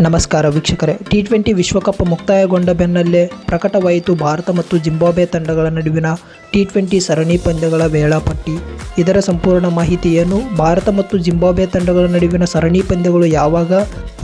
ನಮಸ್ಕಾರ ವೀಕ್ಷಕರೇ. T twenty ವಿಶ್ವಕಪ್ ಮುಕ್ತಾಯಗೊಂಡ ಬೆನ್ನಲ್ಲೇ ಪ್ರಕಟವಾಯಿತು ಭಾರತ ಮತ್ತು ಜಿಂಬಾಬ್ವೆ ತಂಡಗಳ ನಡುವಿನ ಟಿ ಟ್ವೆಂಟಿ ಸರಣಿ ಪಂದ್ಯಗಳ ವೇಳಾಪಟ್ಟಿ. ಇದರ ಸಂಪೂರ್ಣ ಮಾಹಿತಿಯನ್ನು ಭಾರತ ಮತ್ತು ಜಿಂಬಾಬ್ವೆ ತಂಡಗಳ ನಡುವಿನ ಸರಣಿ ಪಂದ್ಯಗಳು ಯಾವಾಗ,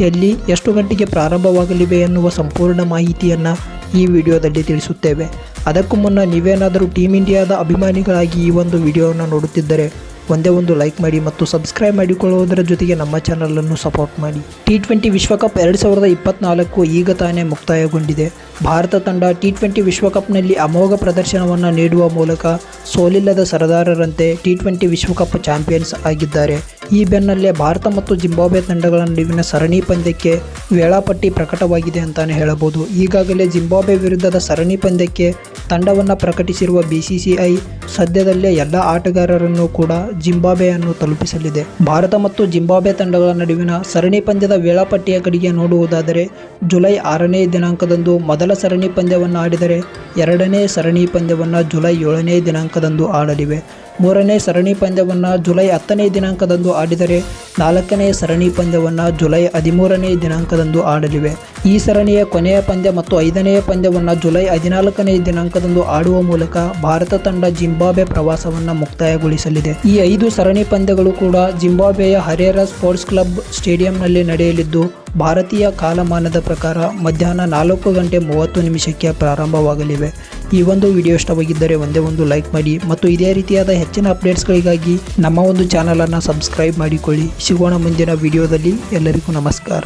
ಎಲ್ಲಿ, ಎಷ್ಟು ಗಂಟೆಗೆ ಪ್ರಾರಂಭವಾಗಲಿವೆ ಎನ್ನುವ ಸಂಪೂರ್ಣ ಮಾಹಿತಿಯನ್ನು ಈ ವಿಡಿಯೋದಲ್ಲಿ ತಿಳಿಸುತ್ತೇವೆ. ಅದಕ್ಕೂ ಮುನ್ನ ನೀವೇನಾದರೂ ಟೀಮ್ ಇಂಡಿಯಾದ ಅಭಿಮಾನಿಗಳಾಗಿ ಈ ಒಂದು ವಿಡಿಯೋವನ್ನು ನೋಡುತ್ತಿದ್ದರೆ ಒಂದೇ ಒಂದು ಲೈಕ್ ಮಾಡಿ ಮತ್ತು ಸಬ್ಸ್ಕ್ರೈಬ್ ಮಾಡಿಕೊಳ್ಳುವುದರ ಜೊತೆಗೆ ನಮ್ಮ ಚಾನಲನ್ನು ಸಪೋರ್ಟ್ ಮಾಡಿ. ಟಿ ಟ್ವೆಂಟಿ ವಿಶ್ವಕಪ್ ಎರಡು ಸಾವಿರದ ಇಪ್ಪತ್ನಾಲ್ಕು ಈಗ ತಾನೇ ಮುಕ್ತಾಯಗೊಂಡಿದೆ. ಭಾರತ ತಂಡ ಟಿ ಟ್ವೆಂಟಿ ವಿಶ್ವಕಪ್ನಲ್ಲಿ ಅಮೋಘ ಪ್ರದರ್ಶನವನ್ನು ನೀಡುವ ಮೂಲಕ ಸೋಲಿಲ್ಲದ ಸರದಾರರಂತೆ ಟಿ ಟ್ವೆಂಟಿ ವಿಶ್ವಕಪ್ ಚಾಂಪಿಯನ್ಸ್ ಆಗಿದ್ದಾರೆ. ಈ ಬೆನ್ನಲ್ಲೇ ಭಾರತ ಮತ್ತು ಜಿಂಬಾಬ್ವೆ ತಂಡಗಳ ನಡುವಿನ ಸರಣಿ ಪಂದ್ಯಕ್ಕೆ ವೇಳಾಪಟ್ಟಿ ಪ್ರಕಟವಾಗಿದೆ ಅಂತಾನೆ ಹೇಳಬಹುದು. ಈಗಾಗಲೇ ಜಿಂಬಾಬ್ವೆ ವಿರುದ್ಧದ ಸರಣಿ ಪಂದ್ಯಕ್ಕೆ ತಂಡವನ್ನು ಪ್ರಕಟಿಸಿರುವ ಬಿಸಿಸಿಐ ಸದ್ಯದಲ್ಲೇ ಎಲ್ಲ ಆಟಗಾರರನ್ನು ಕೂಡ ಜಿಂಬಾಬ್ವೆಯನ್ನು ತಲುಪಿಸಲಿದೆ. ಭಾರತ ಮತ್ತು ಜಿಂಬಾಬ್ವೆ ತಂಡಗಳ ನಡುವಿನ ಸರಣಿ ಪಂದ್ಯದ ವೇಳಾಪಟ್ಟಿಯ ಕಡೆಗೆ ನೋಡುವುದಾದರೆ, ಜುಲೈ ಆರನೇ ದಿನಾಂಕದಂದು ಮೊದಲ ಸರಣಿ ಪಂದ್ಯವನ್ನು ಆಡಿದರೆ ಎರಡನೇ ಸರಣಿ ಪಂದ್ಯವನ್ನು ಜುಲೈ ಏಳನೇ ದಿನಾಂಕದಂದು ಆಡಲಿವೆ. ಮೂರನೇ ಸರಣಿ ಪಂದ್ಯವನ್ನು ಜುಲೈ ಹತ್ತನೇ ದಿನಾಂಕದಂದು ಆಡಿದರೆ ನಾಲ್ಕನೇ ಸರಣಿ ಪಂದ್ಯವನ್ನು ಜುಲೈ ಹದಿಮೂರನೇ ದಿನಾಂಕದಂದು ಆಡಲಿವೆ. ಈ ಸರಣಿಯ ಕೊನೆಯ ಪಂದ್ಯ ಮತ್ತು ಐದನೆಯ ಪಂದ್ಯವನ್ನು ಜುಲೈ ಹದಿನಾಲ್ಕನೇ ದಿನಾಂಕದಂದು ಆಡುವ ಮೂಲಕ ಭಾರತ ತಂಡ ಜಿಂಬಾಬ್ವೆ ಪ್ರವಾಸವನ್ನು ಮುಕ್ತಾಯಗೊಳಿಸಲಿದೆ. ಈ ಐದು ಸರಣಿ ಪಂದ್ಯಗಳು ಕೂಡ ಜಿಂಬಾಬೆಯ ಹರೇರ ಸ್ಪೋರ್ಟ್ಸ್ ಕ್ಲಬ್ ಸ್ಟೇಡಿಯಂನಲ್ಲಿ ನಡೆಯಲಿದ್ದು, ಭಾರತೀಯ ಕಾಲಮಾನದ ಪ್ರಕಾರ ಮಧ್ಯಾಹ್ನ ನಾಲ್ಕು ಗಂಟೆ ಮೂವತ್ತು ನಿಮಿಷಕ್ಕೆ ಪ್ರಾರಂಭವಾಗಲಿವೆ. ಈ ಒಂದು ವಿಡಿಯೋ ಇಷ್ಟವಾಗಿದ್ದರೆ ಒಂದೇ ಒಂದು ಲೈಕ್ ಮಾಡಿ ಮತ್ತು ಇದೇ ರೀತಿಯಾದ ಹೆಚ್ಚಿನ ಅಪ್ಡೇಟ್ಸ್ಗಳಿಗಾಗಿ ನಮ್ಮ ಒಂದು ಚಾನಲನ್ನು ಸಬ್ಸ್ಕ್ರೈಬ್ ಮಾಡಿಕೊಳ್ಳಿ. ಸಿಗೋಣ ಮುಂದಿನ ವಿಡಿಯೋದಲ್ಲಿ ಎಲ್ಲರಿಗೂ ನಮಸ್ಕಾರ.